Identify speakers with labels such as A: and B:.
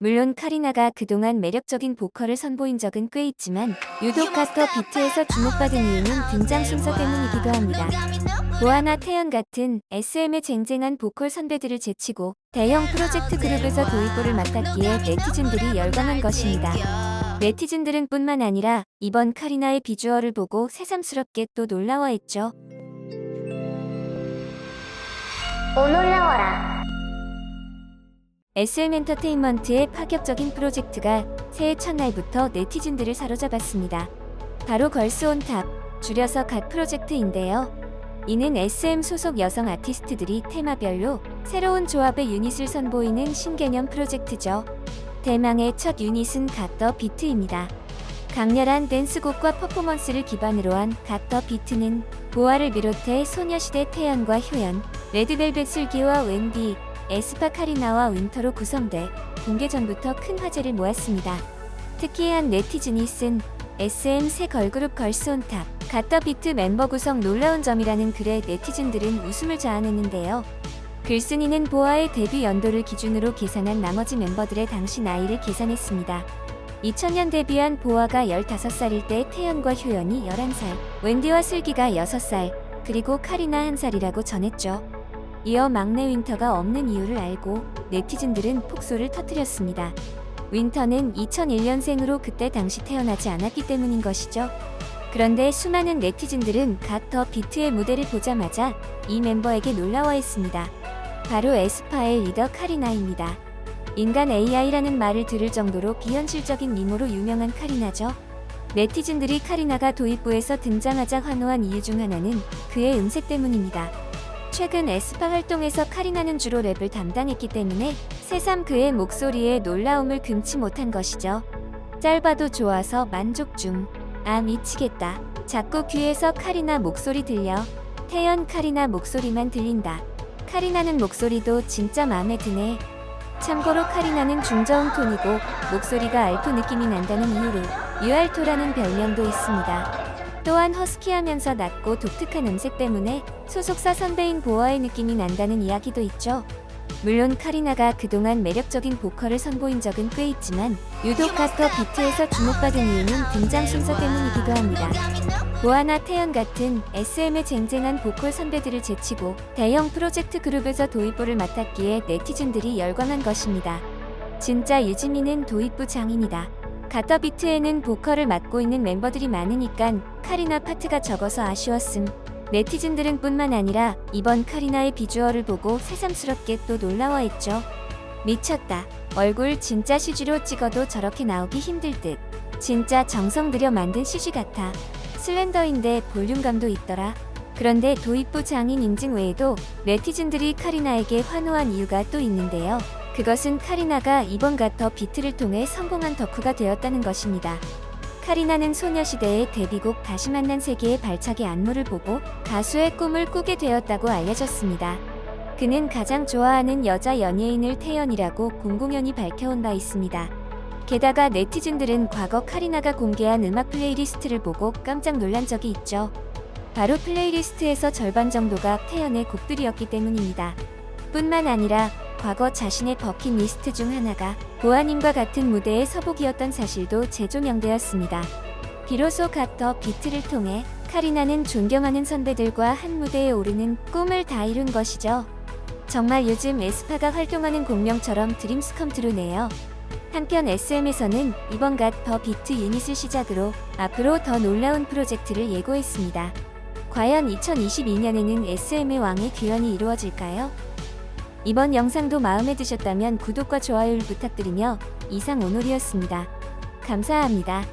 A: 물론 카리나가 그동안 매력적인 보컬을 선보인 적은 꽤 있지만 유독 가터 비트에서 주목받은 이유는 등장 순서 때문이기도 합니다. 보아나 태연 같은 SM의 쟁쟁한 보컬 선배들을 제치고 대형 프로젝트 그룹에서 도입부를 맡았기에 네티즌들이 열광한 것입니다. 네티즌들은 뿐만 아니라 이번 카리나의 비주얼을 보고 새삼스럽게 또 놀라워했죠.
B: 오 놀라워라.
A: SM 엔터테인먼트의 파격적인 프로젝트가 새해 첫날부터 네티즌들을 사로잡았습니다. 바로 걸스 온 탑, 줄여서 갓 프로젝트인데요. 이는 SM 소속 여성 아티스트들이 테마별로 새로운 조합의 유닛을 선보이는 신개념 프로젝트죠. 대망의 첫 유닛은 갓더 비트입니다. 강렬한 댄스곡과 퍼포먼스를 기반으로 한 갓더 비트는 보아를 비롯해 소녀시대 태연과 효연, 레드벨벳 슬기와 웬디, 에스파 카리나와 윈터로 구성돼 공개 전부터 큰 화제를 모았습니다. 특히 한 네티즌이 쓴 SM 새 걸그룹 걸스온탑 갓더 비트 멤버 구성 놀라운 점이라는 글에 네티즌들은 웃음을 자아냈는데요. 글쓴이는 보아의 데뷔 연도를 기준으로 계산한 나머지 멤버들의 당시 나이를 계산했습니다. 2000년 데뷔한 보아가 15살일 때 태연과 효연이 11살, 웬디와 슬기가 6살, 그리고 카리나 1살이라고 전했죠. 이어 막내 윈터가 없는 이유를 알고 네티즌들은 폭소를 터뜨렸습니다. 윈터는 2001년생으로 그때 당시 태어나지 않았기 때문인 것이죠. 그런데 수많은 네티즌들은 갓 더 비트의 무대를 보자마자 이 멤버에게 놀라워했습니다. 바로 에스파의 리더 카리나입니다. 인간 AI라는 말을 들을 정도로 비현실적인 미모로 유명한 카리나죠. 네티즌들이 카리나가 도입부에서 등장하자 환호한 이유 중 하나는 그의 음색 때문입니다. 최근 에스파 활동에서 카리나는 주로 랩을 담당했기 때문에 새삼 그의 목소리에 놀라움을 금치 못한 것이죠. 짧아도 좋아서 만족 중. 아 미치겠다. 자꾸 귀에서 카리나 목소리 들려. 태연 카리나 목소리만 들린다. 카리나는 목소리도 진짜 마음에 드네. 참고로 카리나는 중저음 톤이고 목소리가 알토 느낌이 난다는 이유로 유알토라는 별명도 있습니다. 또한 허스키하면서 낮고 독특한 음색 때문에 소속사 선배인 보아의 느낌이 난다는 이야기도 있죠. 물론 카리나가 그동안 매력적인 보컬을 선보인 적은 꽤 있지만 유독 가터 비트에서 주목받은 이유는 등장 순서 때문이기도 합니다. 보아나 태연 같은 SM의 쟁쟁한 보컬 선배들을 제치고 대형 프로젝트 그룹에서 도입부를 맡았기에 네티즌들이 열광한 것입니다. 진짜 유지민은 도입부 장인이다. 가터 비트에는 보컬을 맡고 있는 멤버들이 많으니까 카리나 파트가 적어서 아쉬웠음. 네티즌들은 뿐만 아니라 이번 카리나의 비주얼을 보고 새삼스럽게 또 놀라워했죠. 미쳤다. 얼굴 진짜 CG로 찍어도 저렇게 나오기 힘들 듯. 진짜 정성 들여 만든 CG 같아. 슬렌더인데 볼륨감도 있더라. 그런데 도입부 장인 인증 외에도 네티즌들이 카리나에게 환호한 이유가 또 있는데요. 그것은 카리나가 이번 가터 비트를 통해 성공한 덕후가 되었다는 것입니다. 카리나는 소녀시대의 데뷔곡 다시 만난 세계의 발차기 안무를 보고 가수의 꿈을 꾸게 되었다고 알려졌습니다. 그는 가장 좋아하는 여자 연예인을 태연이라고 공공연히 밝혀온 바 있습니다. 게다가 네티즌들은 과거 카리나가 공개한 음악 플레이리스트를 보고 깜짝 놀란 적이 있죠. 바로 플레이리스트에서 절반 정도가 태연의 곡들이었기 때문입니다. 뿐만 아니라 과거 자신의 버킷리스트 중 하나가 보아님과 같은 무대의 서복이었던 사실도 재조명되었습니다. 비로소 갓 더 비트를 통해 카리나는 존경하는 선배들과 한 무대에 오르는 꿈을 다 이룬 것이죠. 정말 요즘 에스파가 활동하는 공명처럼 드림스 컴트루네요. 한편 SM에서는 이번 갓 더 비트 유닛을 시작으로 앞으로 더 놀라운 프로젝트를 예고했습니다. 과연 2022년에는 SM의 왕의 귀환이 이루어질까요? 이번 영상도 마음에 드셨다면 구독과 좋아요를 부탁드리며 이상 오늘이었습니다. 감사합니다.